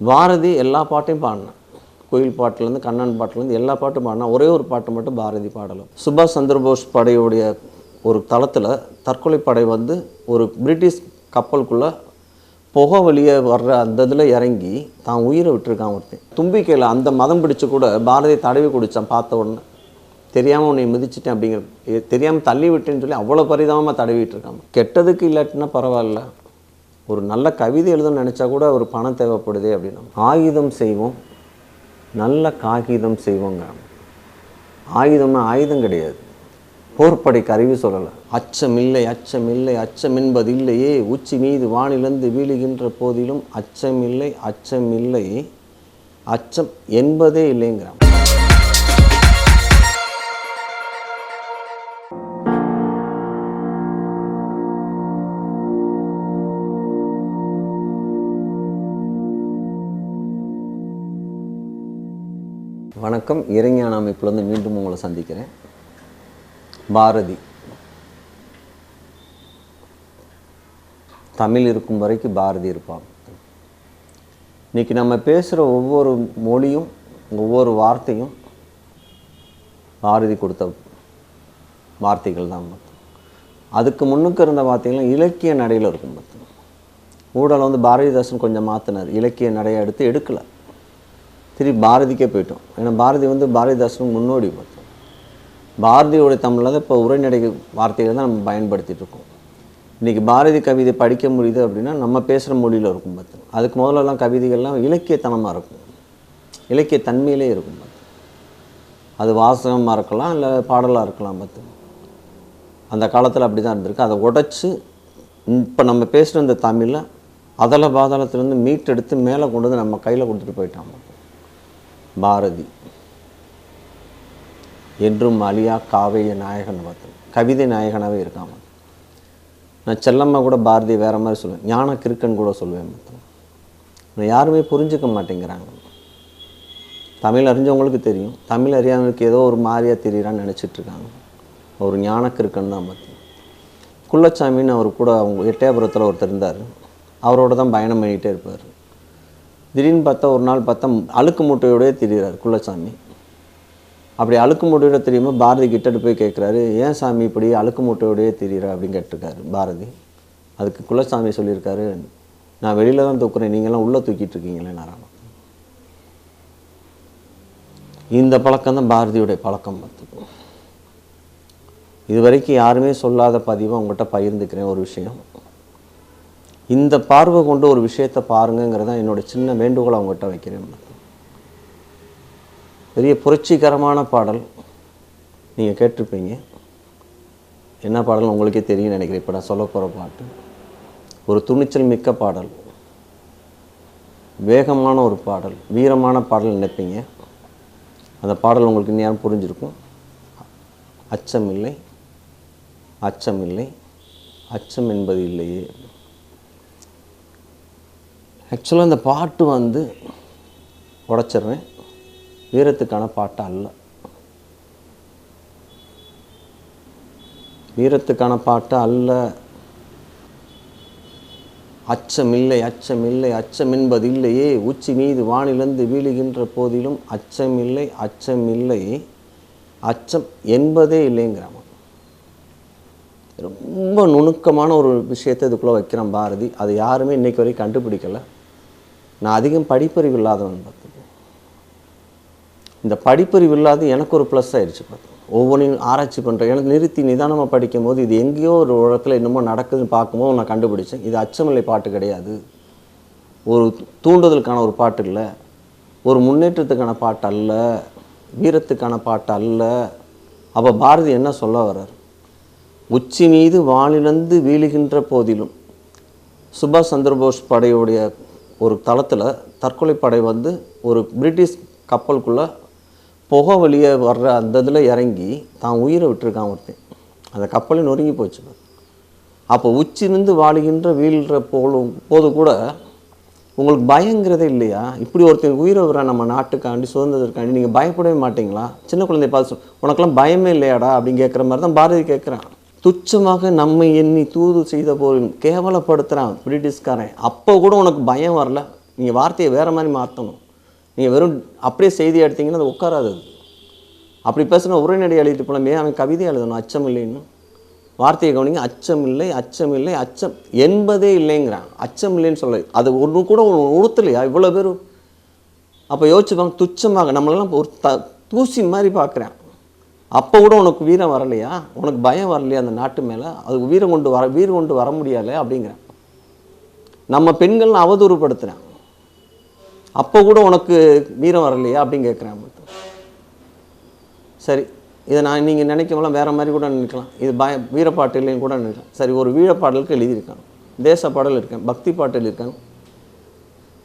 பாரதி எல்லா பாட்டையும் பாடினான் கோயில் பாட்டுலேருந்து கண்ணன் பாட்டுலேருந்து எல்லா பாட்டும் பாடினா ஒரே ஒரு பாட்டு மட்டும் பாரதி பாடலாம். சுபாஷ் சந்திரபோஸ் படையுடைய ஒரு தளத்தில் தற்கொலை படை வந்து ஒரு பிரிட்டிஷ் கப்பலுக்குள்ளே புகை வழியே வர்ற அந்த இதில் இறங்கி தான் உயிரை விட்டுருக்கான் ஒருத்தன். தும்பிக்கையில் அந்த மதம் பிடிச்சு கூட பாரதியை தடவி குடித்தான் பார்த்த உடனே. தெரியாமல் உன்னை மிதிச்சிட்டேன் அப்படிங்கிற தெரியாமல் தள்ளி விட்டேன்னு சொல்லி அவ்வளோ பரிதாபமாக தடவிட்டு இருக்காங்க கெட்டதுக்கு இல்லாட்டினா பரவாயில்ல. ஒரு நல்ல கவிதை எழுதணும்னு நினச்சா கூட ஒரு பணம் தேவைப்படுதே அப்படின்னா. ஆயுதம் செய்வோம். நல்ல காகிதம் செய்வோங்க. ஆயுதம்னா ஆயுதம் கிடையாது. போர்ப்படை கருவி சொல்லலை. அச்சமில்லை அச்சமில்லை அச்சம் என்பது இல்லையே உச்சி மீது வானிலிருந்து வீழுகின்ற போதிலும் அச்சமில்லை அச்சமில்லை. அச்சம் என்பதே இல்லைங்கிறான். வணக்கம். இறைஞான அமைப்புலேருந்து மீண்டும் உங்களை சந்திக்கிறேன். பாரதி. தமிழ் இருக்கும் வரைக்கும் பாரதி இருப்பான் இன்னைக்கு நம்ம பேசுகிற ஒவ்வொரு மொழியும் ஒவ்வொரு வார்த்தையும் பாரதி கொடுத்த வார்த்தைகள் தான். மொத்தம் அதுக்கு முன்னுக்கு இருந்த வார்த்தைகள்லாம் இலக்கிய நடையில் இருக்கும். மொத்தம் ஊடலை வந்து பாரதிதாசன் கொஞ்சம் மாற்றினார் இலக்கிய நடையை எடுத்து எடுக்கலை. திருப்பி பாரதிக்கே போயிட்டோம். ஏன்னா பாரதி வந்து பாரதிதாசனுக்கு முன்னோடி பார்த்தோம் பாரதியோட தமிழில் தான் இப்போ உரைநடை வார்த்தைகள் தான் நம்ம பயன்படுத்திகிட்டு இருக்கோம். இன்றைக்கி பாரதி கவிதை படிக்க முடியுது அப்படின்னா நம்ம பேசுகிற மொழியில் இருக்கும் பார்த்தோம் அதுக்கு முதல்லலாம் கவிதைகள்லாம் இலக்கியத்தனமாக இருக்கும். இலக்கிய தன்மையிலே இருக்கும் பார்த்தோம் அது வாசகமாக இருக்கலாம் இல்லை பாடலாக இருக்கலாம் பார்த்தோம் அந்த காலத்தில் அப்படி தான் இருந்திருக்கு. அதை உடைச்சு இப்போ நம்ம பேசுகிற இந்த தமிழை அதல பாதாளத்துலேருந்து மீட்டெடுத்து மேலே கொண்டு வந்து நம்ம கையில் கொடுத்துட்டு போயிட்டான் பாரதி என்றும் அழியா காவிய நாயகன் பார்த்தேன் கவிதை நாயகனாகவே இருக்காமல் நான் செல்லம்மா கூட பாரதி வேறு மாதிரி சொல்லுவேன் ஞான கிறுக்கன் கூட சொல்லுவேன் மொத்தம். நான் யாருமே புரிஞ்சுக்க மாட்டேங்கிறாங்க. தமிழ் அறிஞ்சவங்களுக்கு தெரியும். தமிழ் அறியாதவங்களுக்கு ஏதோ ஒரு மாதிரியாக தெரியிறான்னு நினச்சிட்டு இருக்காங்க. ஒரு ஞான கிருக்கன் தான் பார்த்தேன் குள்ளச்சாமின்னு அவர் கூட அவங்க எட்டயபுரத்தில் ஒருத்தர் இருந்தார். அவரோட தான் பயணம் பண்ணிகிட்டே இருப்பார். திடீர்னு பார்த்தா ஒரு நாள் பார்த்தா அழுக்கு மூட்டையோடயே திரியிறார் குள்ளசாமி அப்படி அழுக்கு மூட்டையோட தெரியுமா பாரதி கிட்டட்டு போய் கேட்குறாரு ஏன் சாமி இப்படி அழுக்கு மூட்டையோடையே திரியிற? அப்படின்னு கேட்டிருக்காரு பாரதி. அதுக்கு குலசாமி சொல்லியிருக்காரு நான் வெளியில் தான் தூக்குறேன் நீங்கள்லாம் உள்ளே தூக்கிட்டு இருக்கீங்களே நாராயணம் இந்த பழக்கம் தான் பாரதியுடைய பழக்கம் பார்த்துக்கோ இது வரைக்கும் யாருமே சொல்லாத பதிவை உங்கள்கிட்ட பகிர்ந்துக்கிறேன் ஒரு விஷயம். இந்த பார்வை கொண்டு ஒரு விஷயத்தை பாருங்கங்கிறது தான் என்னோட சின்ன வேண்டுகோளை அவங்ககிட்ட வைக்கிறேன். பெரிய புரட்சிகரமான பாடல். நீங்கள் கேட்டிருப்பீங்க. என்ன பாடல் உங்களுக்கே தெரியும் நினைக்கிறேன். இப்போ நான் சொல்ல போகிற பாட்டு. ஒரு துணிச்சல் மிக்க பாடல். வேகமான ஒரு பாடல். வீரமான பாடல் நினைப்பீங்க. அந்த பாடல் உங்களுக்கு நேரம் புரிஞ்சிருக்கும். அச்சமில்லை. அச்சமில்லை. அச்சம் என்பது இல்லையே. ஆக்சுவலாக இந்த பாட்டு வந்து உடச்சிட்றேன். வீரத்துக்கான பாட்டு அல்ல. வீரத்துக்கான பாட்டு அல்ல. அச்சமில்லை அச்சமில்லை அச்சம் என்பது இல்லையே. உச்சி மீது வானிலிருந்து வீழுகின்ற போதிலும் அச்சமில்லை அச்சமில்லை அச்சம் என்பதே இல்லைங்கிறாங்க ரொம்ப நுணுக்கமான ஒரு விஷயத்தை இதுக்குள்ளே வைக்கிறான் பாரதி. அது யாருமே இன்னைக்கு வரைக்கும் கண்டுபிடிக்கலை. நான் அதிகம் படிப்பறிவு இல்லாதவன் பார்த்துக்கோ. இந்த படிப்பறிவு இல்லாத எனக்கு ஒரு ப்ளஸ் ஆயிடுச்சு பார்த்து ஒவ்வொன்றையும் ஆராய்ச்சி பண்ணுறேன் எனக்கு நிறுத்தி நிதானமாக படிக்கும் போது இது எங்கேயோ ஒரு உலகத்தில் என்னமோ நடக்குதுன்னு பார்க்கும்போது நான் கண்டுபிடிச்சேன். இது அச்சமில்லை பாட்டு கிடையாது. ஒரு தூண்டுதலுக்கான ஒரு பாட்டு இல்லை. ஒரு முன்னேற்றத்துக்கான பாட்டு அல்ல. வீரத்துக்கான பாட்டு அல்ல. அப்போ பாரதி என்ன சொல்ல வர்றார்? உச்சி மீது வானிலந்து வீழுகின்ற போதிலும் சுபாஷ் சந்திரபோஸ் படையுடைய ஒரு தளத்தில் தற்கொலை படை வந்து ஒரு பிரிட்டிஷ் கப்பலுக்குள்ளே புகை வெளியே வர்ற அந்த இதில் இறங்கி தான் உயிரை விட்டுருக்கான் ஒருத்தன். அந்த கப்பலே நொறுங்கி போச்சு. அப்போ உச்சிருந்து வாழுகின்ற வீழ்கிற போலும் போது கூட உங்களுக்கு பயங்கிறதே இல்லையா? இப்படி ஒருத்தன் உயிரை விடுற நம்ம நாட்டுக்காண்டி சுதந்திரத்துக்காண்டி நீங்கள் பயப்படவே மாட்டிங்களா? சின்ன குழந்தைய பார்த்து உனக்கெல்லாம் பயமே இல்லையாடா? அப்படின்னு கேட்குற மாதிரி தான் பாரதி கேட்குறான் துச்சமாக நம்மை எண்ணி தூது செய்த போலும் கேவலப்படுத்துகிறான் பிரிட்டிஷ்காரன். அப்போ கூட உனக்கு பயம் வரல. நீங்கள் வார்த்தையை வேறு மாதிரி மாற்றணும் நீங்கள் வெறும் அப்படியே செய்தி எடுத்தீங்கன்னா அது உட்காராது அப்படி பேசினா உரைநடை எழுதிட்டு போனமே அவன் கவிதை எழுதணும். அச்சம் இல்லைன்னு. வார்த்தையை கவனிங்க. அச்சம் இல்லை அச்சம் இல்லை அச்சம் என்பதே இல்லைங்கிறான். அச்சம் இல்லைன்னு சொல்ல அது ஒன்று கூட உடுத்தலையா இவ்வளோ பேர் அப்போ யோசிச்சுப்பாங்க துச்சமாக நம்மளெல்லாம் ஒரு த தூசி மாதிரி பார்க்குறேன். அப்போ கூட உனக்கு வீரம் வரலையா? உனக்கு பயம் வரலையா அந்த நாட்டு மேலே? அது வீரம் கொண்டு வர வீரம் கொண்டு வர முடியல அப்படிங்கிறேன். நம்ம பெண்கள் நான் அவதூறுப்படுத்துகிறேன் அப்போ கூட உனக்கு வீரம் வரலையா அப்படின்னு கேட்குறேன் சரி இதை நான் நீங்கள் நினைக்கலாம் வேறு மாதிரி கூட நினைக்கலாம். இது பய வீரப்பாட்டு கூட நினைக்கலாம். சரி ஒரு வீரப்பாடலுக்கு எழுதியிருக்காங்க தேச பாடல் இருக்கேன் பக்தி பாட்டு எழுதியிருக்காங்க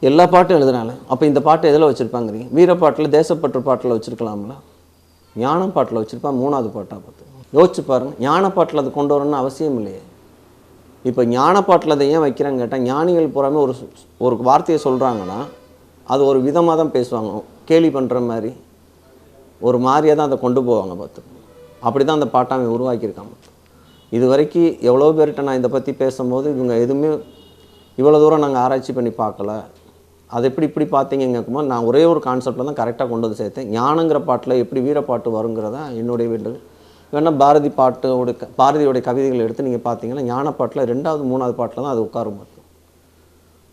எல்லா பாட்டும் எழுதுனால. அப்போ இந்த பாட்டு எதில் வச்சுருப்பாங்கிறீங்க? வீரப்பாட்டில் தேசப்பற்று பாட்டில் வச்சுருக்கலாம்ல. ஞான பாட்டில் வச்சுருப்பா மூணாவது பாட்டாக பார்த்து. யோசிச்சு பாருங்க ஞான பாட்டில் அது கொண்டு வரணும்னு அவசியம் இல்லையே. இப்போ ஞான பாட்டில் அதை ஏன் வைக்கிறாங்க கேட்டால் ஞானிகள் பூராமே ஒரு ஒரு வார்த்தையை சொல்கிறாங்கன்னா அது ஒரு விதமாக தான் பேசுவாங்க. கேலி பண்ணுற மாதிரி ஒரு மாதிரியாக தான் அதை கொண்டு போவாங்க பார்த்து. அப்படி தான் அந்த பாட்டை அவன் உருவாக்கியிருக்கான் பார்த்து இது வரைக்கும் எவ்வளோ பேர்கிட்ட நான் இதை பற்றி பேசும்போது இவங்க எதுவுமே இவ்வளோ தூரம் நாங்கள் ஆராய்ச்சி பண்ணி பார்க்கல. அது எப்படி இப்படி பார்த்தீங்கங்கக்குமா நான் ஒரே ஒரு கான்செப்டில் தான் கரெக்டாக கொண்டு வந்து சேர்த்தேன். ஞானங்கிற பாட்டில் எப்படி வீரப்பாட்டு வருங்கிறதா என்னுடைய வேண்டு வேணால் பாரதி பாட்டோட பாரதியோடைய கவிதைகளை எடுத்து நீங்கள் பார்த்தீங்கன்னா ஞான பாட்டில் ரெண்டாவது மூணாவது பாட்டில் தான் அது உட்காரும் பார்த்து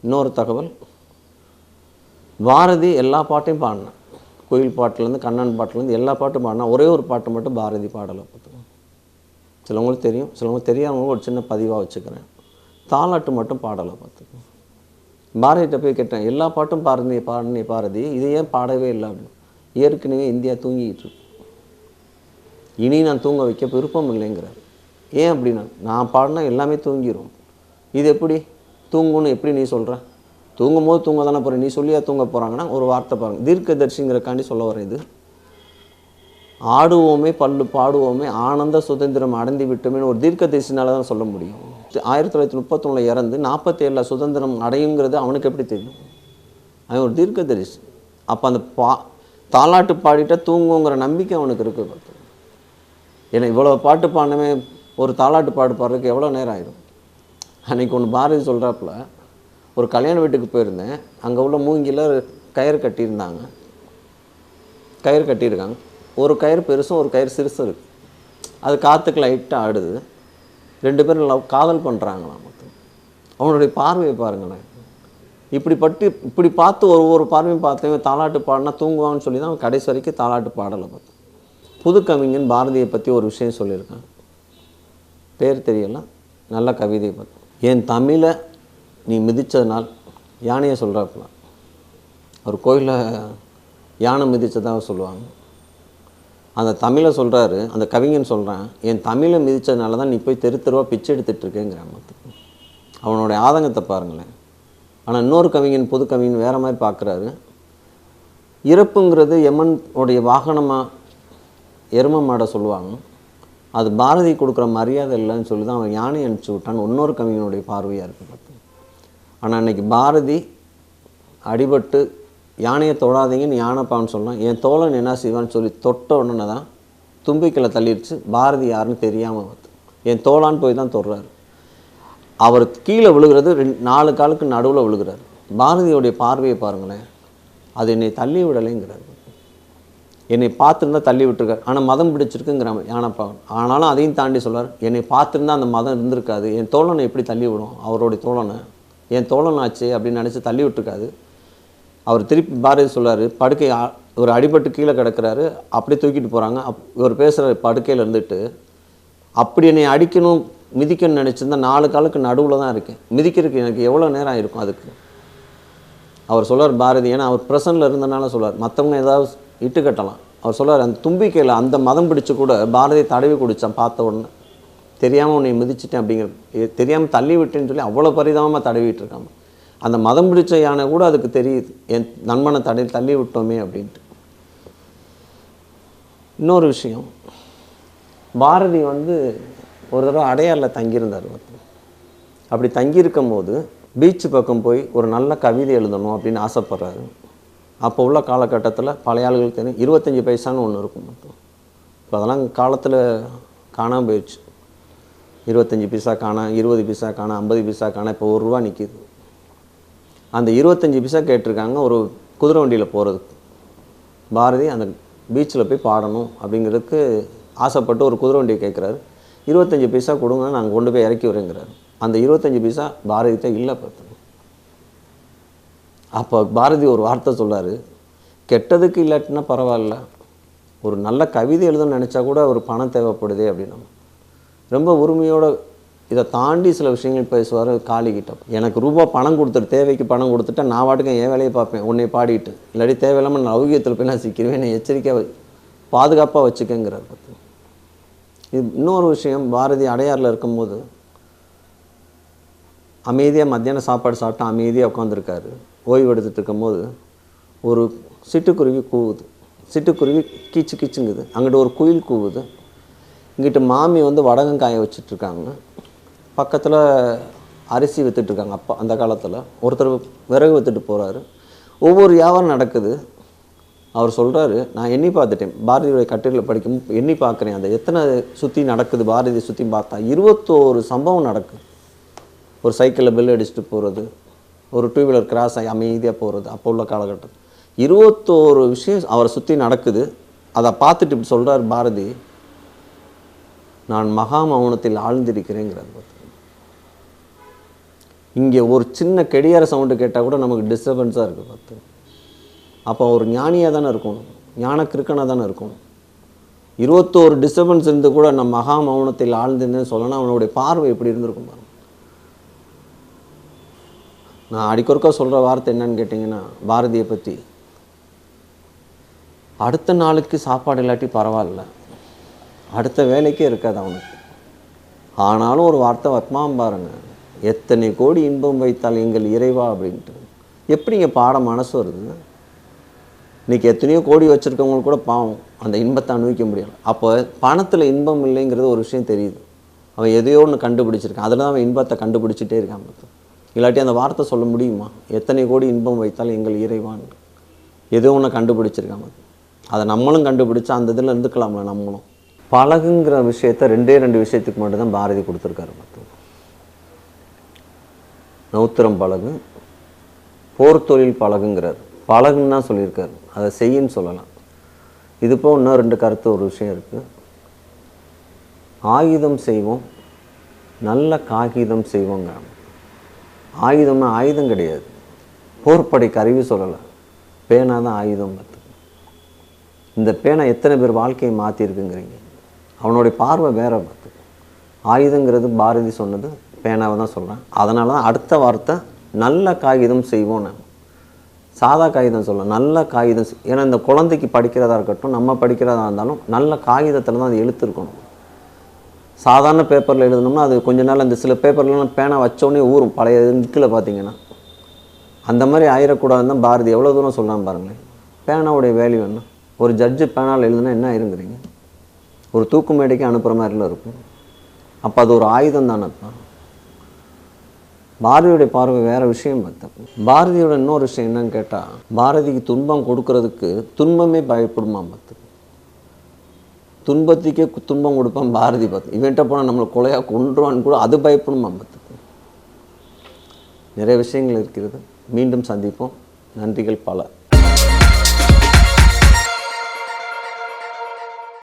இன்னொரு தகவல் பாரதி எல்லா பாட்டையும் பாடினான். கோயில் பாட்டுலேருந்து கண்ணன் பாட்டுலேருந்து எல்லா பாட்டும் பாடினா ஒரே ஒரு பாட்டு மட்டும் பாரதி பாடலை. பார்த்துக்கோங்க சிலவங்களுக்கு தெரியும். சிலவங்களுக்கு தெரியாதவங்களும் ஒரு சின்ன பதிவாக வச்சுக்கிறேன். தாலாட்டு மட்டும் பாடலை பார்த்துக்கோங்க பாரதிகிட்ட போய் கேட்டேன் எல்லா பாட்டும் பாரதி பாடினே பாரதி இது ஏன் பாடவே இல்லை? அப்படின்னு. ஏற்கனவே இந்தியா தூங்கிக்கிட்டு இருக்கு. இனி நான் தூங்க வைக்க விருப்பம் இல்லைங்கிறார். ஏன் அப்படின்னா நான் பாடினா எல்லாமே தூங்கிடும் இது எப்படி? தூங்கும்னு எப்படி நீ சொல்கிற தூங்கும் போது தூங்க தானே போகிற நீ சொல்லியா தூங்க போகிறாங்கன்னா ஒரு வார்த்தை பாருங்க. தீர்க்கதர்ஷிங்கிறக்காண்டி சொல்ல வரேன் இது. ஆடுவோமே பல்லு பாடுவோமே ஆனந்த சுதந்திரம் அடைந்து விட்டோமேன்னு ஒரு தீர்க்க தரிசினால தான் சொல்ல முடியும். ஆயிரத்தி தொள்ளாயிரத்தி முப்பத்தொன்னில் இறந்து நாற்பத்தேழில் சுதந்திரம் அடையுங்கிறது அவனுக்கு எப்படி தெரியும்? அவன் ஒரு தீர்க்க தரிசி அப்போ அந்த பா தாலாட்டு பாடிட்டால் தூங்குங்கிற நம்பிக்கை அவனுக்கு இருக்கு. ஏன்னா இவ்வளோ பாட்டு பாடினவே ஒரு தாலாட்டு பாட்டு பாடுறதுக்கு எவ்வளோ நேரம் ஆயிடும் அன்னைக்கு ஒன்று பாரதி சொல்கிறாப்புல ஒரு கல்யாண வீட்டுக்கு போயிருந்தேன். அங்கே உள்ள மூங்கில கயிறு கட்டியிருந்தாங்க. கயிறு கட்டியிருக்காங்க. ஒரு கயிறு பெருசும் ஒரு கயிறு சிறுசும் இருக்குது அது காற்றுக்கு லைட்டாக ஆடுது. ரெண்டு பேரும் லவ் காதல் பண்ணுறாங்களாம் மொத்தம். அவனுடைய பார்வையை பாருங்களேன். இப்படி பட்டு இப்படி பார்த்து ஒரு ஒரு பார்வையும் பார்த்து தாலாட்டு பாடினா தூங்குவான்னு சொல்லி தான் அவன் கடைசி வரைக்கும் தாலாட்டு பாடலை பார்த்தேன். புது கவிஞன் பாரதியை பற்றி ஒரு விஷயம் சொல்லியிருக்கான். பேர் தெரியல. நல்ல கவிதை பார்த்து என் தமிழை நீ மிதித்ததுனால் யானையை சொல்கிறாப்புலாம் ஒரு கோயிலில் யானை மிதிச்சதாக சொல்லுவாங்க. அந்த தமிழை சொல்கிறாரு அந்த கவிஞன் சொல்கிறான் என் தமிழை மிதித்ததுனால தான் நீ போய் தெரு தெருவாக பிச்சை எடுத்துகிட்ருக்கேன் கிராமத்துக்கு அவனுடைய ஆதங்கத்தை பாருங்களேன். ஆனால் இன்னொரு கவிஞன் புது கவிஞன் வேறு மாதிரி பார்க்குறாரு இறப்புங்கிறது எமன் உடைய வாகனமாக எரும மாடை சொல்லுவாங்க. அது பாரதி கொடுக்குற மரியாதை இல்லைன்னு சொல்லி தான் அவன் யானை அனுப்பிச்சி விட்டான்னு இன்னொரு கவிஞனுடைய பார்வையாக இருக்குது பார்த்து. ஆனால் இன்றைக்கி பாரதி அடிபட்டு யானையை தொடாதீங்கன்னு யானைப்பான்னு சொன்னால் என் தோழன் என்ன செய்வான்னு சொல்லி தொட்ட உடனே தான் தும்பிக்கலை தள்ளிடுச்சு. பாரதி யாருன்னு தெரியாமல் வந்து. என் தோழான்னு போய் தான் தொடுறாரு. அவர் கீழே விழுகிறது ரெண்டு நாலு காலுக்கு நடுவில் விழுகிறார். பாரதியோடைய பார்வையை பாருங்களேன். அது என்னை தள்ளி விடலைங்கிறார். என்னை பார்த்துருந்தா தள்ளி விட்டுருக்கார். ஆனால் மதம் பிடிச்சிருக்குங்கிறாம யானைப்பாவன். ஆனாலும் அதையும் தாண்டி சொல்வார் என்னை பார்த்துருந்தா அந்த மதம் இருந்திருக்காது. என் தோழனை எப்படி தள்ளி விடும்? அவருடைய தோழனை. என் தோழன் ஆச்சு அப்படின்னு நினச்சி தள்ளி விட்டுருக்காது அவர் திருப்பி பாரதி சொல்கிறார் படுக்கை ஒரு அடிபட்டு கீழே கிடக்குறாரு அப்படியே தூக்கிட்டு போகிறாங்க அப் இவர் பேசுகிற படுக்கையில் இருந்துட்டு அப்படி என்னை அடிக்கணும் மிதிக்கணும்னு நினச்சிருந்தா நாலு காலுக்கு நடுவில் தான் இருக்கேன். மிதிக்கிறதுக்கு எனக்கு எவ்வளோ நேரம் ஆயிருக்கும் அதுக்கு? அவர் சொல்கிறார் பாரதி ஏன்னா அவர் பிரசனில் இருந்தனால சொல்றார். மற்றவங்க ஏதாவது இட்டு கட்டலாம். அவர் சொல்றார் அந்த தும்பிக்கையில் அந்த மதம் பிடிச்சு கூட பாரதி தடவி குடித்தான் பார்த்த உடனே. தெரியாமல் உன்னை மிதிச்சிட்டேன் அப்படிங்கிற தெரியாமல் தள்ளி விட்டேன்னு சொல்லி அவ்வளோ பரிதாபமாக தடவிட்டு இருக்காங்க. அந்த மதம் பிடிச்ச யானை கூட அதுக்கு தெரியுது. என் நண்பனை தடை தள்ளி விட்டோமே அப்படின்ட்டு. இன்னொரு விஷயம். பாரதி வந்து ஒரு தடவை அடையாரில் தங்கியிருந்தார் அப்படி தங்கியிருக்கும் போது பீச் பக்கம் போய் ஒரு நல்ல கவிதை எழுதணும் அப்படின்னு ஆசைப்பட்றாரு. அப்போ உள்ள காலகட்டத்தில் பழைய ஆளுகளுக்கு தெரியும். இருபத்தஞ்சி பைசான்னு ஒன்று இருக்கும் மட்டும் இப்போ அதெல்லாம் காலத்தில் காணாமல் போயிடுச்சு. இருபத்தஞ்சி பைசா காணா இருபது பைசா காணா ஐம்பது பைசா காணா இப்போ ஒரு ரூபா நிற்கிது அந்த இருபத்தஞ்சி பைசா கேட்டிருக்காங்க ஒரு குதிரை வண்டியில் போகிறதுக்கு பாரதி அந்த பீச்சில் போய் பாடணும் அப்படிங்கிறதுக்கு ஆசைப்பட்டு ஒரு குதிரை வண்டியை கேட்குறாரு. இருபத்தஞ்சி பைசா கொடுங்க நாங்கள் கொண்டு போய் இறக்கி வரேங்கிறாரு அந்த இருபத்தஞ்சி பைசா பாரதிகிட்ட இல்லை பார்த்து. அப்போ பாரதி ஒரு வார்த்தை சொல்றாரு கெட்டதுக்கு இல்லாட்டினா பரவாயில்ல. ஒரு நல்ல கவிதை எழுதணும்னு நினச்சா கூட ஒரு பணம் தேவைப்படுதே அப்படின்னா. ரொம்ப உரிமையோட இதை தாண்டி சில விஷயங்கள் பேசுவார் காளிகிட்ட. எனக்கு ரூபா பணம் கொடுத்துட்டு தேவைக்கு பணம் கொடுத்துட்டா நான் வாட்டுக்கு என் வேலையை பார்ப்பேன் உன்னை பாடிட்டு. இல்லாட்டி தேவையில்லாமல் நான் அவுகியத்தில் போய் நான் சிக்கிருவேன் என்னை எச்சரிக்கையாக பாதுகாப்பாக வச்சுக்கங்கிறார் பற்றி இது இன்னொரு விஷயம் பாரதி அடையாறில் இருக்கும்போது அமைதியாக மத்தியானம் சாப்பாடு சாப்பிட்டு அமைதியாக உட்காந்துருக்காரு ஓய்வு எடுத்துகிட்டு இருக்கும்போது ஒரு சிட்டுக்குருவி கூவுது. சிட்டுக்குருவி கீச்சு கீச்சுங்குது. அங்கிட்டு ஒரு குயில் கூவுது. இங்கிட்டு மாமி வந்து வடகம் காய வச்சுட்ருக்காங்க பக்கத்தில் அரிசி விற்றுட்ருக்காங்க அப்போ அந்த காலத்தில். ஒருத்தர் விறகு விற்றுட்டு போகிறாரு ஒவ்வொரு வியாபாரம் நடக்குது. அவர் சொல்கிறாரு நான் எண்ணி பார்த்துட்டேன். பாரதியுடைய கட்டுரையில் படிக்கும் எண்ணி பார்க்குறேன். அந்த எத்தனை சுற்றி நடக்குது பாரதியை சுற்றி பார்த்தா இருபத்தோரு சம்பவம் நடக்குது ஒரு சைக்கிளில் பெல் அடிச்சுட்டு போகிறது ஒரு டூ வீலர் கிராஸ் ஆகி அமைதியாக போகிறது அப்போ உள்ள காலகட்டம். இருபத்தோரு விஷயம் அவரை சுற்றி நடக்குது. அதை பார்த்துட்டு இப்படி சொல்கிறார் பாரதி நான் மகா மௌனத்தில் ஆழ்ந்திருக்கிறேங்கிறத பார்த்து இங்கே ஒரு சின்ன கெடியார சவுண்டு கேட்டால் கூட நமக்கு டிஸ்டர்பன்ஸாக இருக்குது பார்த்து. அப்போ ஒரு ஞானியாக தானே இருக்கணும். ஞான கிருக்கனாக தானே இருக்கணும். இருபத்தோரு டிஸ்டர்பன்ஸ் இருந்து கூட நம்ம மகா மௌனத்தில் ஆழ்ந்துன்னு சொல்லணும். அவனுடைய பார்வை எப்படி இருந்திருக்கும் பாருங்க. நான் அடிக்கொருக்கா சொல்கிற வார்த்தை என்னன்னு கேட்டிங்கன்னா பாரதியை பற்றி அடுத்த நாளுக்கு சாப்பாடு இல்லாட்டி பரவாயில்ல. அடுத்த வேலைக்கே இருக்காது அவனுக்கு. ஆனாலும் ஒரு வார்த்தை வத்மாம் பாருங்கள் எத்தனை கோடி இன்பம் வைத்தால் எங்கள் இறைவா அப்படின்ட்டு. எப்படிங்க பாட மனசு வருதுங்க இன்னைக்கு எத்தனையோ கோடி வச்சுருக்கவங்களுக்கு கூட பாவம் அந்த இன்பத்தை அனுபவிக்க முடியலை. அப்போ பணத்தில் இன்பம் இல்லைங்கிறது ஒரு விஷயம் தெரியுது. அவன் எதையோ ஒன்று கண்டுபிடிச்சிருக்கான். அதில் தான் அவன் இன்பத்தை கண்டுபிடிச்சிட்டே இருக்கான் இல்லாட்டி அந்த வார்த்தை சொல்ல முடியுமா? எத்தனை கோடி இன்பம் வைத்தால் எங்கள் இறைவான்? ஏதோ ஒன்று கண்டுபிடிச்சிருக்காங்க அதை நம்மளும் கண்டுபிடிச்சா அந்த இதில் இருந்துக்கலாம்ல நம்மளும். பழகுங்கிற விஷயத்த ரெண்டே ரெண்டு விஷயத்துக்கு மட்டும்தான் பாரதி கொடுத்துருக்காரு நௌத்திரம் பழகு போர்த்தொழில் பழகுங்கிறார். பழகுன்னு தான் சொல்லியிருக்காரு. அதை செய்யின்னு சொல்லலாம். இது போக இன்னும் ரெண்டு கருத்து ஒரு விஷயம் இருக்குது ஆயுதம் செய்வோம் நல்ல காகிதம் செய்வோங்க. ஆயுதம்னா ஆயுதம் கிடையாது. போர்ப்படை கருவி சொல்லலை. பேனா தான் ஆயுதம் பார்த்து இந்த பேனா எத்தனை பேர் வாழ்க்கையை மாற்றிருக்குங்கிறீங்க அவனுடைய பார்வை வேற பார்த்து ஆயுதங்கிறது பாரதி சொன்னது பேனாவை தான் சொல்கிறேன் அதனால தான் அடுத்த வார்த்தை நல்ல காகிதம் செய்வோம் நான் சாதா காகிதம் சொல்லலாம் நல்ல காகிதம் செய்- ஏன்னா இந்த குழந்தைக்கு படிக்கிறதா இருக்கட்டும் நம்ம படிக்கிறதா இருந்தாலும் நல்ல காகிதத்தில் தான் அது எழுத்துருக்கணும். சாதாரண பேப்பரில் எழுதணும்னா அது கொஞ்ச நாள் அந்த சில பேப்பர்லாம் பேனா வச்சோடனே ஊறும். பழைய இங்கில் பார்த்தீங்கன்னா அந்த மாதிரி ஆயிடக்கூடாதுன்னு தான் பாரதி எவ்வளோ தூரம் சொல்லலாம் பாருங்களேன். பேனாவுடைய வேல்யூ என்ன? ஒரு ஜட்ஜு பேனால் எழுதுனா என்ன ஆயிருங்கிறீங்க? ஒரு தூக்கு மேடைக்கு அனுப்புகிற மாதிரிலாம் இருக்கும். அப்போ அது ஒரு ஆயுதம் தானே பாரதியுடைய பார்வை வேற விஷயம் பார்த்தேன். பாரதியோட இன்னொரு விஷயம் என்னன்னு கேட்டால் பாரதிக்கு துன்பம் கொடுக்கறதுக்கு துன்பமே பயப்படுமா பார்த்து துன்பத்துக்கே துன்பம் கொடுப்பான் பாரதி பார்த்து இவன்ட்ட போனால் நம்மளை கொலையாக கொன்றுவான்னு கூட அது பயப்படுமா பார்த்து நிறைய விஷயங்கள் இருக்கிறது. மீண்டும் சந்திப்போம். நன்றிகள் பல.